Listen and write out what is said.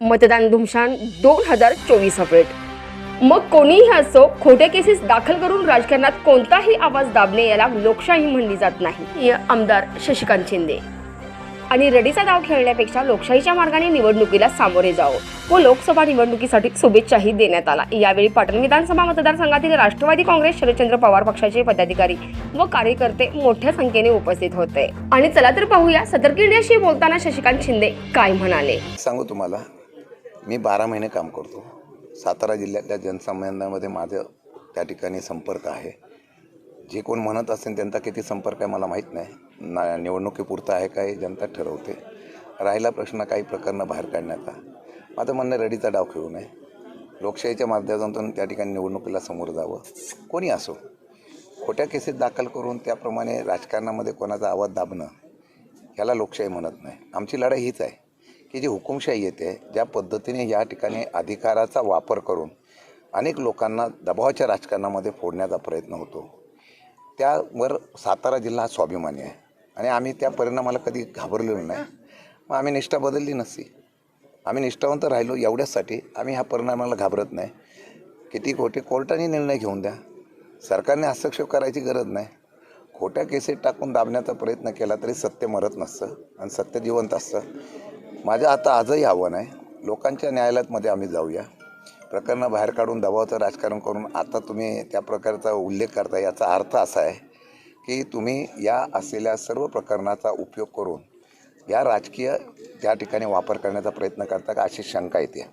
मतदान धुमशान दोन हजार चोवीस अपडेट मग कोणीही असो खोटे केसेस दाखल करून राजकारणात कोणताही आवाज दाबणे याला लोकशाही म्हणली जात नाही. आमदार शशिकांत शिंदे. आणि रडीचा डाव खेळण्यापेक्षा लोकशाहीच्या मार्गाने निवडणुकीला सामोरे जावं व लोकसभा निवडणुकीसाठी शुभेच्छाही देण्यात आला. यावेळी पाटण विधानसभा मतदारसंघातील राष्ट्रवादी काँग्रेस शरदचंद्र पवार पक्षाचे पदाधिकारी व कार्यकर्ते मोठ्या संख्येने उपस्थित होते. आणि चला तर पाहूया सतर्क इंडियाशी बोलताना शशिकांत शिंदे काय म्हणाले. सांगू तुम्हाला मी बारा महिने काम करतो. सातारा जिल्ह्यातल्या जनसामान्यांमध्ये माझं त्या ठिकाणी संपर्क आहे. जे कोण म्हणत असेल त्यांचा किती संपर्क आहे मला माहीत नाही. ना निवडणुकीपुरता आहे काय जनता ठरवते. राहिला प्रश्न काही प्रकरणं बाहेर काढण्याचा. माझं म्हणणं रडीचा डाव खेळू नये. लोकशाहीच्या माध्यमातून त्या ठिकाणी निवडणुकीला समोर जावं. कोणी असो. खोट्या केसेस दाखल करून त्याप्रमाणे राजकारणामध्ये कोणाचा आवाज दाबणं ह्याला लोकशाही म्हणत नाही. आमची लढाई हीच आहे. की जी हुकुमशाही येते ज्या पद्धतीने या ठिकाणी अधिकाराचा वापर करून अनेक लोकांना दबावाच्या राजकारणामध्ये फोडण्याचा प्रयत्न होतो. त्यावर सातारा जिल्हा हा स्वाभिमानी आहे. आणि आम्ही त्या परिणामाला कधी घाबरलेलो नाही. मग आम्ही निष्ठा बदलली नसती. आम्ही निष्ठावंत राहिलो एवढ्याचसाठी आम्ही ह्या परिणामाला घाबरत नाही. किती खोटे कोर्टाने निर्णय घेऊन द्या. सरकारने हस्तक्षेप करायची गरज नाही. खोट्या केसेस टाकून दाबण्याचा प्रयत्न केला तरी सत्य मरत नसतं आणि सत्य जिवंत असतं. माझं आता आजही आव्हान आहे. लोकांच्या न्यायालयातमध्ये आम्ही जाऊया. प्रकरणं बाहेर काढून दबावाचं राजकारण करून आता तुम्ही त्या प्रकारचा उल्लेख करता याचा अर्थ असा आहे की तुम्ही या असलेल्या सर्व प्रकरणाचा उपयोग करून या राजकीय त्या ठिकाणी वापर करण्याचा प्रयत्न करता का अशी शंका येते.